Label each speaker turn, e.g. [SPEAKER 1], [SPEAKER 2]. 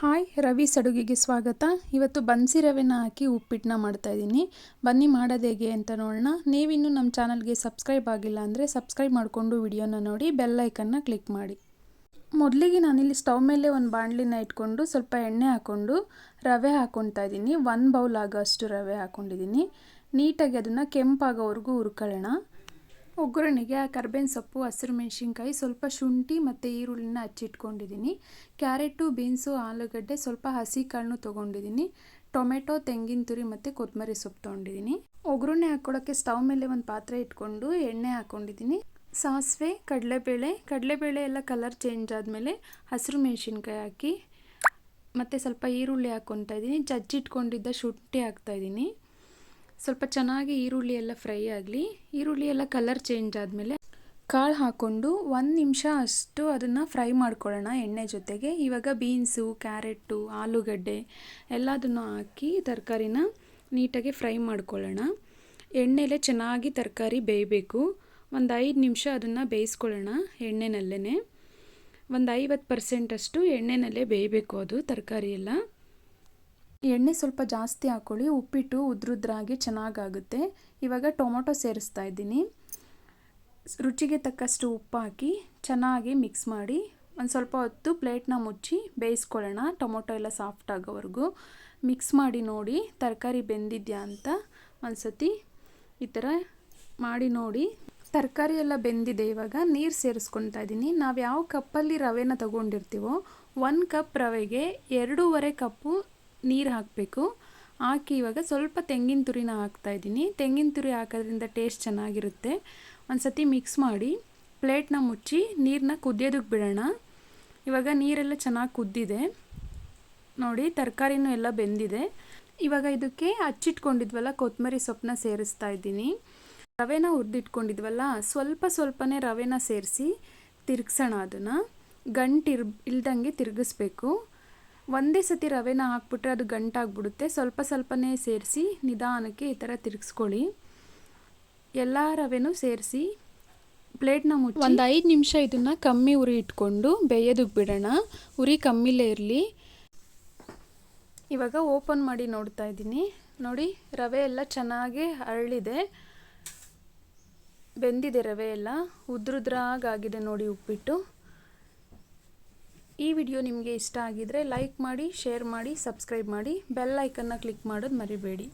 [SPEAKER 1] Hi, Ravi ಅಡುಗೆಗೆ ಸ್ವಾಗತ. ಇವತ್ತು ಬನ್ಸಿ ರವೆನ ಹಾಕಿ ಉಪ್ಪಿಟ್ಟನ್ನ ಮಾಡ್ತಾಯಿದ್ದೀನಿ ಬನ್ನಿ ಮಾಡೋದು ಹೇಗೆ ಅಂತ ನೋಡೋಣ. ನೀವಿನ್ನೂ ನಮ್ಮ ಚಾನಲ್ಗೆ ಸಬ್ಸ್ಕ್ರೈಬ್ ಆಗಿಲ್ಲ ಅಂದರೆ ಸಬ್ಸ್ಕ್ರೈಬ್ ಮಾಡಿಕೊಂಡು ವಿಡಿಯೋನ ನೋಡಿ, ಬೆಲ್ ಐಕನ್ನ ಕ್ಲಿಕ್ ಮಾಡಿ. ಮೊದಲಿಗೆ ನಾನಿಲ್ಲಿ ಸ್ಟವ್ ಮೇಲೆ ಒಂದು ಬಾಣಲಿನ ಇಟ್ಕೊಂಡು ಸ್ವಲ್ಪ ಎಣ್ಣೆ ಹಾಕ್ಕೊಂಡು ರವೆ ಹಾಕ್ಕೊತಾ ಇದ್ದೀನಿ. ಒಂದು ಬೌಲ್ ಆಗೋ ಅಷ್ಟು ರವೆ ಹಾಕ್ಕೊಂಡಿದ್ದೀನಿ ನೀಟಾಗಿ ಅದನ್ನು ಕೆಂಪಾಗೋವರೆಗೂ ಹುರ್ಕೊಳ್ಳೋಣ. ಒಗ್ಗರಣೆಗೆ ಆ ಕರ್ಬೇವಿನ ಸೊಪ್ಪು, ಹಸಿರು ಮೆಣಸಿನ್ಕಾಯಿ, ಸ್ವಲ್ಪ ಶುಂಠಿ ಮತ್ತು ಈರುಳ್ಳಿನ ಹಚ್ಚಿಟ್ಕೊಂಡಿದ್ದೀನಿ ಕ್ಯಾರೆಟು, ಬೀನ್ಸು, ಆಲೂಗಡ್ಡೆ, ಸ್ವಲ್ಪ ಹಸಿ ಕಾಳನ್ನು ತೊಗೊಂಡಿದ್ದೀನಿ ಟೊಮೆಟೊ, ತೆಂಗಿನ ತುರಿ ಮತ್ತು ಕೊತ್ತಂಬರಿ ಸೊಪ್ಪು ತೊಗೊಂಡಿದ್ದೀನಿ ಒಗ್ಗರಣೆ ಹಾಕ್ಕೊಳ್ಳೋಕ್ಕೆ ಸ್ಟವ್ ಮೇಲೆ ಒಂದು ಪಾತ್ರೆ ಇಟ್ಕೊಂಡು ಎಣ್ಣೆ ಹಾಕ್ಕೊಂಡಿದ್ದೀನಿ ಸಾಸಿವೆ, ಕಡಲೆಬೇಳೆ ಕಡಲೆಬೇಳೆ ಎಲ್ಲ ಕಲರ್ ಚೇಂಜ್ ಆದಮೇಲೆ ಹಸಿರು ಮೆಣಸಿನ್ಕಾಯಿ ಹಾಕಿ ಮತ್ತು ಸ್ವಲ್ಪ ಈರುಳ್ಳಿ ಹಾಕ್ಕೊತಾ ಇದ್ದೀನಿ ಜಜ್ಜಿಟ್ಕೊಂಡಿದ್ದ ಶುಂಠಿ ಹಾಕ್ತಾಯಿದ್ದೀನಿ ಸ್ವಲ್ಪ ಚೆನ್ನಾಗಿ ಈರುಳ್ಳಿ ಎಲ್ಲ ಫ್ರೈ ಆಗಲಿ, ಈರುಳ್ಳಿ ಎಲ್ಲ ಕಲರ್ ಚೇಂಜ್ ಆದಮೇಲೆ ಕಾಳು ಹಾಕ್ಕೊಂಡು ಒಂದು ನಿಮಿಷ ಅಷ್ಟು ಅದನ್ನು ಫ್ರೈ ಮಾಡ್ಕೊಳ್ಳೋಣ ಎಣ್ಣೆ ಜೊತೆಗೆ. ಇವಾಗ ಬೀನ್ಸು ಕ್ಯಾರೆಟು ಆಲೂಗಡ್ಡೆ ಎಲ್ಲದನ್ನು ಹಾಕಿ ತರಕಾರಿನ ನೀಟಾಗಿ ಫ್ರೈ ಮಾಡ್ಕೊಳ್ಳೋಣ. ಎಣ್ಣೆಲೆ ಚೆನ್ನಾಗಿ ತರಕಾರಿ ಬೇಯಬೇಕು. ಒಂದು ಐದು ನಿಮಿಷ ಅದನ್ನು ಬೇಯಿಸ್ಕೊಳ್ಳೋಣ ಎಣ್ಣೆನಲ್ಲೇ ಒಂದು ಐವತ್ತು ಪರ್ಸೆಂಟಷ್ಟು ಎಣ್ಣೆನಲ್ಲೇ ಬೇಯಬೇಕು ಅದು ತರಕಾರಿ ಎಲ್ಲ. ಎಣ್ಣೆ ಸ್ವಲ್ಪ ಜಾಸ್ತಿ ಹಾಕ್ಕೊಳ್ಳಿ ಉಪ್ಪಿಟ್ಟು ಉದ್ರುದ್ರಾಗಿ ಚೆನ್ನಾಗಾಗುತ್ತೆ. ಇವಾಗ ಟೊಮೊಟೊ ಸೇರಿಸ್ತಾ ಇದ್ದೀನಿ. ರುಚಿಗೆ ತಕ್ಕಷ್ಟು ಉಪ್ಪು ಹಾಕಿ ಚೆನ್ನಾಗಿ ಮಿಕ್ಸ್ ಮಾಡಿ ಒಂದು ಸ್ವಲ್ಪ ಹೊತ್ತು ಪ್ಲೇಟ್ನ ಮುಚ್ಚಿ ಬೇಯಿಸ್ಕೊಳ್ಳೋಣ. ಟೊಮೊಟೊ ಎಲ್ಲ ಸಾಫ್ಟ್ ಆಗೋವರೆಗೂ. ಮಿಕ್ಸ್ ಮಾಡಿ ನೋಡಿ, ತರಕಾರಿ ಬೆಂದಿದ್ಯಾ ಅಂತ ಒಂದು ಸತಿ ಈ ಥರ ಮಾಡಿ ನೋಡಿ. ತರಕಾರಿ ಎಲ್ಲ ಬೆಂದಿದೆ ಇವಾಗ, ನೀರು ಸೇರಿಸ್ಕೊತಾ ಇದ್ದೀನಿ. ನಾವು ಯಾವ ಕಪ್ಪಲ್ಲಿ ರವೆನ ತಗೊಂಡಿರ್ತೀವೋ, ಒಂದು ಕಪ್ ರವೆಗೆ ಎರಡೂವರೆ ಕಪ್ಪು ನೀರು ಹಾಕಬೇಕು. ಹಾಕಿ ಇವಾಗ ಸ್ವಲ್ಪ ತೆಂಗಿನ ತುರಿನ ಹಾಕ್ತಾಯಿದ್ದೀನಿ ತೆಂಗಿನ ತುರಿ ಹಾಕೋದ್ರಿಂದ ಟೇಸ್ಟ್ ಚೆನ್ನಾಗಿರುತ್ತೆ. ಒಂದು ಸತಿ ಮಿಕ್ಸ್ ಮಾಡಿ ಪ್ಲೇಟ್ನ ಮುಚ್ಚಿ ನೀರನ್ನ ಕುದಿಯೋದಕ್ಕೆ ಬಿಡೋಣ. ಇವಾಗ ನೀರೆಲ್ಲ ಚೆನ್ನಾಗಿ ಕುದ್ದಿದೆ. ನೋಡಿ ತರಕಾರಿನೂ ಎಲ್ಲ ಬೆಂದಿದೆ. ಇವಾಗ ಇದಕ್ಕೆ ಹಚ್ಚಿಟ್ಕೊಂಡಿದ್ವಲ್ಲ ಕೊತ್ತಂಬರಿ ಸೊಪ್ಪನ್ನ ಸೇರಿಸ್ತಾ ಇದ್ದೀನಿ. ರವೆನ ಹುರಿದಿಟ್ಕೊಂಡಿದ್ವಲ್ಲ, ಸ್ವಲ್ಪ ಸ್ವಲ್ಪನೇ ರವೆನ ಸೇರಿಸಿ ತಿರ್ಗ್ಸೋಣ ಅದನ್ನು. ಗಂಟಿರ್ ಇಲ್ದಂಗೆ ತಿರುಗಿಸ್ಬೇಕು. ಒಂದೇ ಸತಿ ರವೆನ ಹಾಕ್ಬಿಟ್ರೆ ಅದು ಗಂಟಾಗ್ಬಿಡುತ್ತೆ. ಸ್ವಲ್ಪ ಸ್ವಲ್ಪನೇ ಸೇರಿಸಿ ನಿಧಾನಕ್ಕೆ ಈ ಥರ ತಿರುಗಿಸ್ಕೊಳ್ಳಿ. ಎಲ್ಲ ರವೆನೂ ಸೇರಿಸಿ ಪ್ಲೇಟ್ನ ಮುಚ್ಚಿ ಒಂದು ಐದು ನಿಮಿಷ ಇದನ್ನು ಕಮ್ಮಿ ಉರಿ ಇಟ್ಕೊಂಡು ಬೇಯೋದಕ್ಕೆ ಬಿಡೋಣ. ಉರಿ ಕಮ್ಮಿಲೇ ಇರಲಿ. ಇವಾಗ ಓಪನ್ ಮಾಡಿ ನೋಡ್ತಾ ಇದ್ದೀನಿ. ನೋಡಿ ರವೆ ಎಲ್ಲ ಚೆನ್ನಾಗಿ ಅರಳಿದೆ. ಬೆಂದಿದೆ ರವೆ ಎಲ್ಲ. ಉದ್ರುದ್ರಾಗಾಗಿದೆ ನೋಡಿ ಉಪ್ಪಿಟ್ಟು. ಈ ವಿಡಿಯೋ ನಿಮಗೆ ಇಷ್ಟ ಆಗಿದರೆ ಲೈಕ್ ಮಾಡಿ ಶೇರ್ ಮಾಡಿ ಸಬ್ಸ್ಕ್ರೈಬ್ ಮಾಡಿ ಬೆಲ್ ಐಕನ್ನ ಕ್ಲಿಕ್ ಮಾಡೋದು ಮರಿಬೇಡಿ.